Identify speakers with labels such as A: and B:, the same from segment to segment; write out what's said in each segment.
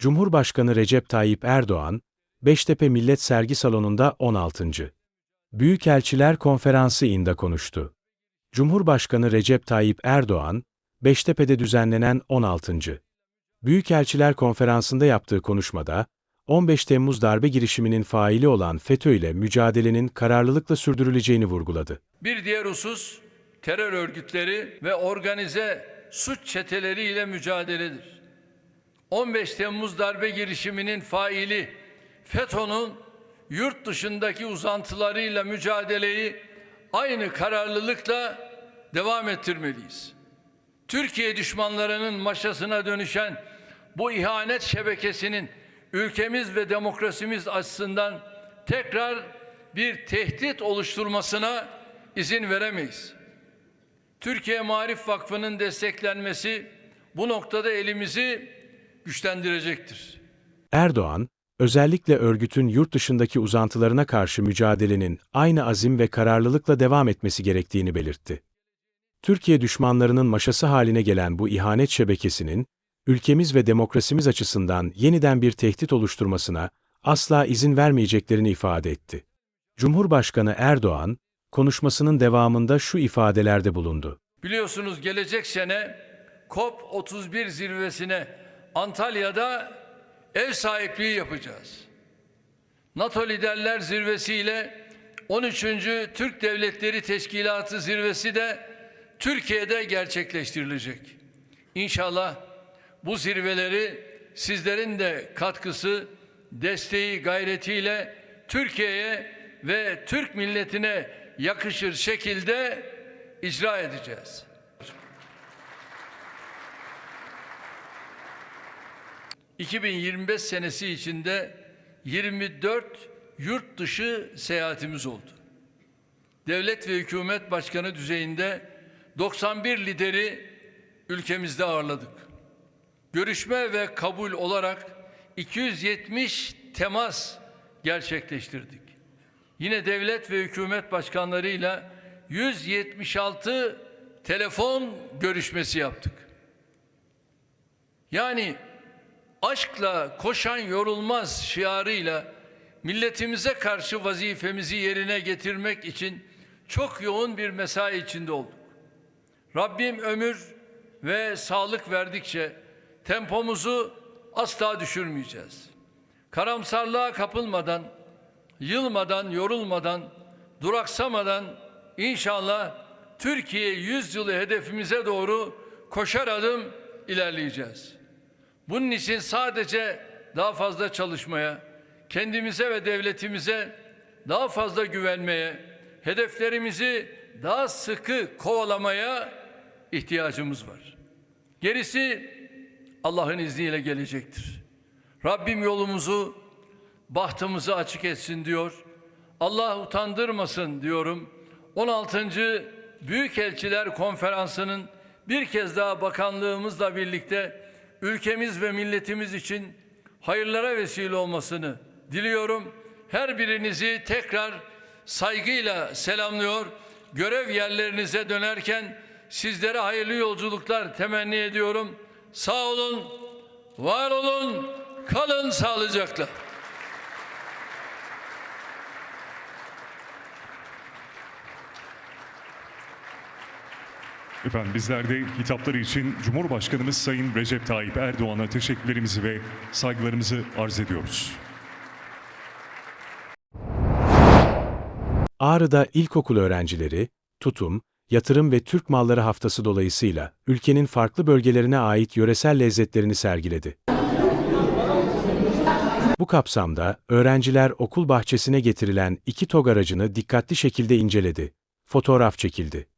A: Cumhurbaşkanı Recep Tayyip Erdoğan, Beştepe Millet Sergi Salonu'nda 16. Büyükelçiler Konferansı inde konuştu. Cumhurbaşkanı Recep Tayyip Erdoğan, Beştepe'de düzenlenen 16. Büyükelçiler Konferansı'nda yaptığı konuşmada, 15 Temmuz darbe girişiminin faili olan FETÖ ile mücadelenin kararlılıkla sürdürüleceğini vurguladı.
B: Bir diğer husus terör örgütleri ve organize suç çeteleriyle mücadeledir. 15 Temmuz darbe girişiminin faili FETÖ'nün yurt dışındaki uzantılarıyla mücadeleyi aynı kararlılıkla devam ettirmeliyiz. Türkiye düşmanlarının maşasına dönüşen bu ihanet şebekesinin ülkemiz ve demokrasimiz açısından tekrar bir tehdit oluşturmasına izin veremeyiz. Türkiye Marif Vakfı'nın desteklenmesi bu noktada elimizi güçlendirecektir.
A: Erdoğan, özellikle örgütün yurt dışındaki uzantılarına karşı mücadelenin aynı azim ve kararlılıkla devam etmesi gerektiğini belirtti. Türkiye düşmanlarının maşası haline gelen bu ihanet şebekesinin, ülkemiz ve demokrasimiz açısından yeniden bir tehdit oluşturmasına asla izin vermeyeceklerini ifade etti. Cumhurbaşkanı Erdoğan, konuşmasının devamında şu ifadelerde bulundu.
B: Biliyorsunuz gelecek sene COP31 zirvesine Antalya'da ev sahipliği yapacağız. NATO Liderler Zirvesi ile 13. Türk Devletleri Teşkilatı zirvesi de Türkiye'de gerçekleştirilecek. İnşallah bu zirveleri sizlerin de katkısı, desteği, gayretiyle Türkiye'ye ve Türk milletine yakışır şekilde icra edeceğiz. ...2025 senesi içinde 24 yurt dışı seyahatimiz oldu. Devlet ve hükümet başkanı düzeyinde 91 lideri ülkemizde ağırladık. Görüşme ve kabul olarak 270 temas gerçekleştirdik. Yine devlet ve hükümet başkanlarıyla 176 telefon görüşmesi yaptık. Yani aşkla koşan yorulmaz şiarıyla milletimize karşı vazifemizi yerine getirmek için çok yoğun bir mesai içinde olduk. Rabbim ömür ve sağlık verdikçe tempomuzu asla düşürmeyeceğiz. Karamsarlığa kapılmadan, yılmadan, yorulmadan, duraksamadan inşallah Türkiye 100 yılı hedefimize doğru koşar adım ilerleyeceğiz. Bunun için sadece daha fazla çalışmaya, kendimize ve devletimize daha fazla güvenmeye, hedeflerimizi daha sıkı kovalamaya ihtiyacımız var. Gerisi Allah'ın izniyle gelecektir. Rabbim yolumuzu, bahtımızı açık etsin diyor. Allah utandırmasın diyorum. 16. Büyükelçiler Konferansı'nın bir kez daha bakanlığımızla birlikte ülkemiz ve milletimiz için hayırlara vesile olmasını diliyorum. Her birinizi tekrar saygıyla selamlıyor. Görev yerlerinize dönerken sizlere hayırlı yolculuklar temenni ediyorum. Sağ olun, var olun, kalın sağlıcakla.
C: Efendim bizler de hitapları için Cumhurbaşkanımız Sayın Recep Tayyip Erdoğan'a teşekkürlerimizi ve saygılarımızı arz ediyoruz.
A: Ağrı'da ilkokul öğrencileri, tutum, yatırım ve Türk malları haftası dolayısıyla ülkenin farklı bölgelerine ait yöresel lezzetlerini sergiledi. Bu kapsamda öğrenciler okul bahçesine getirilen iki TOG aracını dikkatli şekilde inceledi. Fotoğraf çekildi.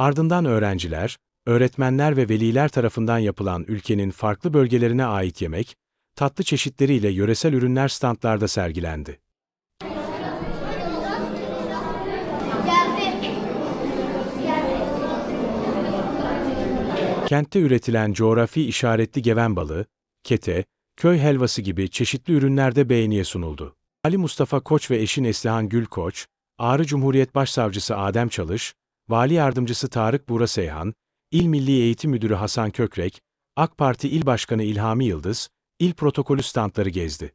A: Ardından öğrenciler, öğretmenler ve veliler tarafından yapılan ülkenin farklı bölgelerine ait yemek, tatlı çeşitleriyle yöresel ürünler standlarda sergilendi. Kentte üretilen coğrafi işaretli geven balığı, kete, köy helvası gibi çeşitli ürünler de beğeniye sunuldu. Ali Mustafa Koç ve eşi Neslihan Gül Koç, Ağrı Cumhuriyet Başsavcısı Adem Çalış, Vali Yardımcısı Tarık Buğra Seyhan, İl Milli Eğitim Müdürü Hasan Kökrek, AK Parti İl Başkanı İlhami Yıldız, il protokolü standları gezdi.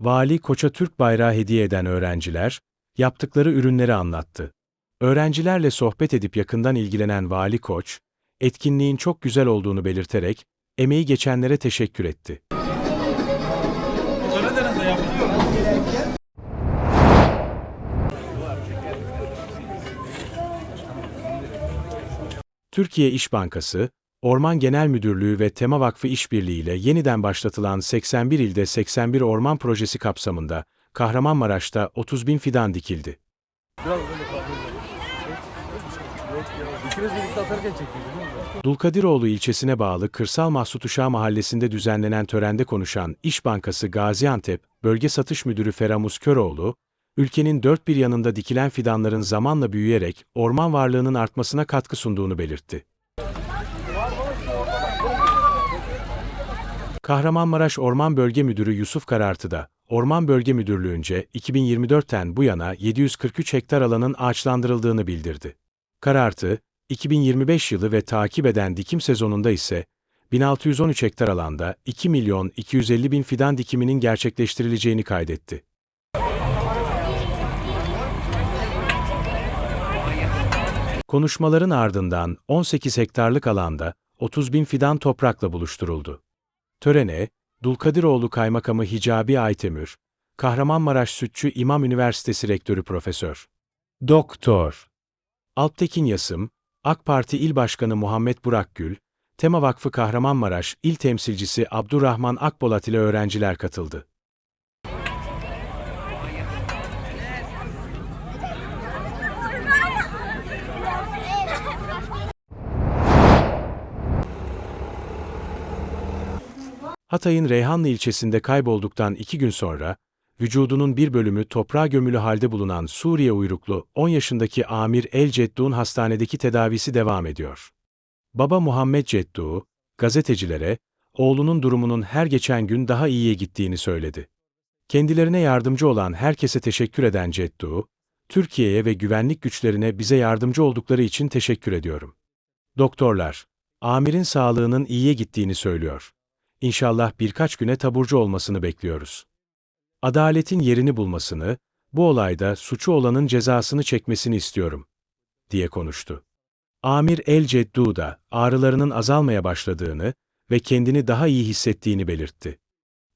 A: Vali Koç'a Türk bayrağı hediye eden öğrenciler, yaptıkları ürünleri anlattı. Öğrencilerle sohbet edip yakından ilgilenen Vali Koç, etkinliğin çok güzel olduğunu belirterek, emeği geçenlere teşekkür etti. Türkiye İş Bankası, Orman Genel Müdürlüğü ve Tema Vakfı işbirliğiyle yeniden başlatılan 81 ilde 81 orman projesi kapsamında Kahramanmaraş'ta 30 bin fidan dikildi. Dulkadiroğlu ilçesine bağlı Kırsal Mahsut Uşağı Mahallesi'nde düzenlenen törende konuşan İş Bankası Gaziantep Bölge Satış Müdürü Feramuz Köroğlu, ülkenin dört bir yanında dikilen fidanların zamanla büyüyerek orman varlığının artmasına katkı sunduğunu belirtti. Kahramanmaraş Orman Bölge Müdürü Yusuf Karartı da, Orman Bölge Müdürlüğünce 2024'ten bu yana 743 hektar alanın ağaçlandırıldığını bildirdi. Karartı, 2025 yılı ve takip eden dikim sezonunda ise 1613 hektar alanda 2 milyon 250 bin fidan dikiminin gerçekleştirileceğini kaydetti. Konuşmaların ardından 18 hektarlık alanda 30 bin fidan toprakla buluşturuldu. Törene, Dulkadiroğlu Kaymakamı Hicabi Aytemür, Kahramanmaraş Sütçü İmam Üniversitesi Rektörü Profesör. Doktor. Alptekin Yasım, AK Parti İl Başkanı Muhammed Burak Gül, Tema Vakfı Kahramanmaraş İl Temsilcisi Abdurrahman Akbolat ile öğrenciler katıldı. Hatay'ın Reyhanlı ilçesinde kaybolduktan iki gün sonra, vücudunun bir bölümü toprağa gömülü halde bulunan Suriye uyruklu 10 yaşındaki Amir El Ceddu'nun hastanedeki tedavisi devam ediyor. Baba Muhammed Ceddu, gazetecilere, oğlunun durumunun her geçen gün daha iyiye gittiğini söyledi. Kendilerine yardımcı olan herkese teşekkür eden Ceddu, Türkiye'ye ve güvenlik güçlerine bize yardımcı oldukları için teşekkür ediyorum. Doktorlar, Amir'in sağlığının iyiye gittiğini söylüyor. İnşallah birkaç güne taburcu olmasını bekliyoruz. Adaletin yerini bulmasını, bu olayda suçu olanın cezasını çekmesini istiyorum, diye konuştu. Amir El Ceddu da ağrılarının azalmaya başladığını ve kendini daha iyi hissettiğini belirtti.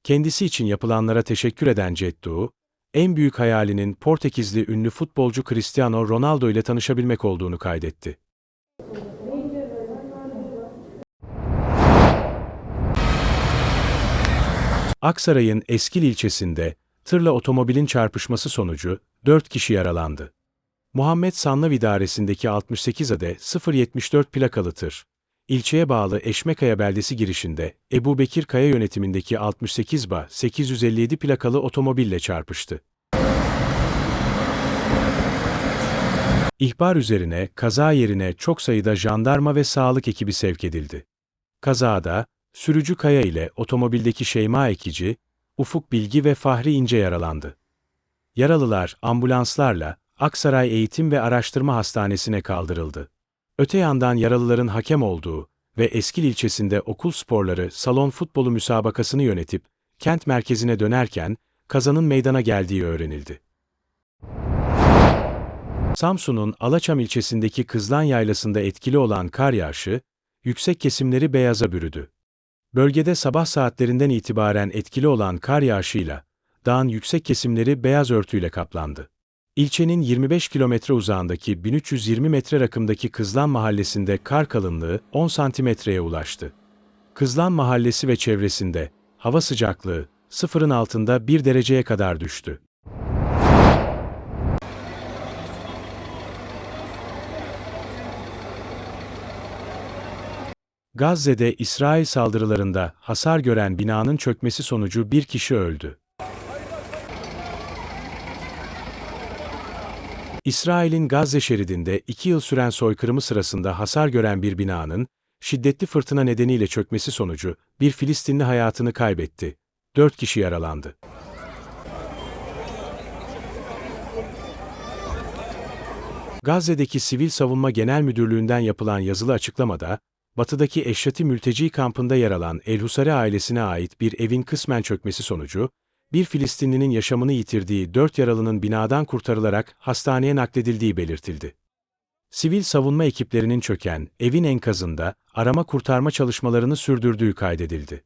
A: Kendisi için yapılanlara teşekkür eden Ceddu, en büyük hayalinin Portekizli ünlü futbolcu Cristiano Ronaldo ile tanışabilmek olduğunu kaydetti. Aksaray'ın Eskil ilçesinde tırla otomobilin çarpışması sonucu 4 kişi yaralandı. Muhammed Sanlav idaresindeki 68 ade 074 plakalı tır, ilçeye bağlı Eşmekaya beldesi girişinde Ebu Bekir Kaya yönetimindeki 68 ba 857 plakalı otomobille çarpıştı. İhbar üzerine kaza yerine çok sayıda jandarma ve sağlık ekibi sevk edildi. Kazada, sürücü Kaya ile otomobildeki Şeyma Ekici, Ufuk Bilgi ve Fahri İnce yaralandı. Yaralılar ambulanslarla Aksaray Eğitim ve Araştırma Hastanesi'ne kaldırıldı. Öte yandan yaralıların hakem olduğu ve Eskil ilçesinde okul sporları salon futbolu müsabakasını yönetip kent merkezine dönerken kazanın meydana geldiği öğrenildi. Samsun'un Alaçam ilçesindeki Kızlan Yaylası'nda etkili olan kar yağışı, yüksek kesimleri beyaza bürüdü. Bölgede sabah saatlerinden itibaren etkili olan kar yağışıyla, dağın yüksek kesimleri beyaz örtüyle kaplandı. İlçenin 25 kilometre uzağındaki 1320 metre rakımdaki Kızlan Mahallesi'nde kar kalınlığı 10 santimetreye ulaştı. Kızlan Mahallesi ve çevresinde hava sıcaklığı sıfırın altında 1 dereceye kadar düştü. Gazze'de İsrail saldırılarında hasar gören binanın çökmesi sonucu bir kişi öldü. İsrail'in Gazze şeridinde iki yıl süren soykırımı sırasında hasar gören bir binanın, şiddetli fırtına nedeniyle çökmesi sonucu bir Filistinli hayatını kaybetti. Dört kişi yaralandı. Gazze'deki Sivil Savunma Genel Müdürlüğü'nden yapılan yazılı açıklamada, batıdaki Eşrati mülteci kampında yer alan El Husari ailesine ait bir evin kısmen çökmesi sonucu, bir Filistinlinin yaşamını yitirdiği dört yaralının binadan kurtarılarak hastaneye nakledildiği belirtildi. Sivil savunma ekiplerinin çöken evin enkazında arama kurtarma çalışmalarını sürdürdüğü kaydedildi.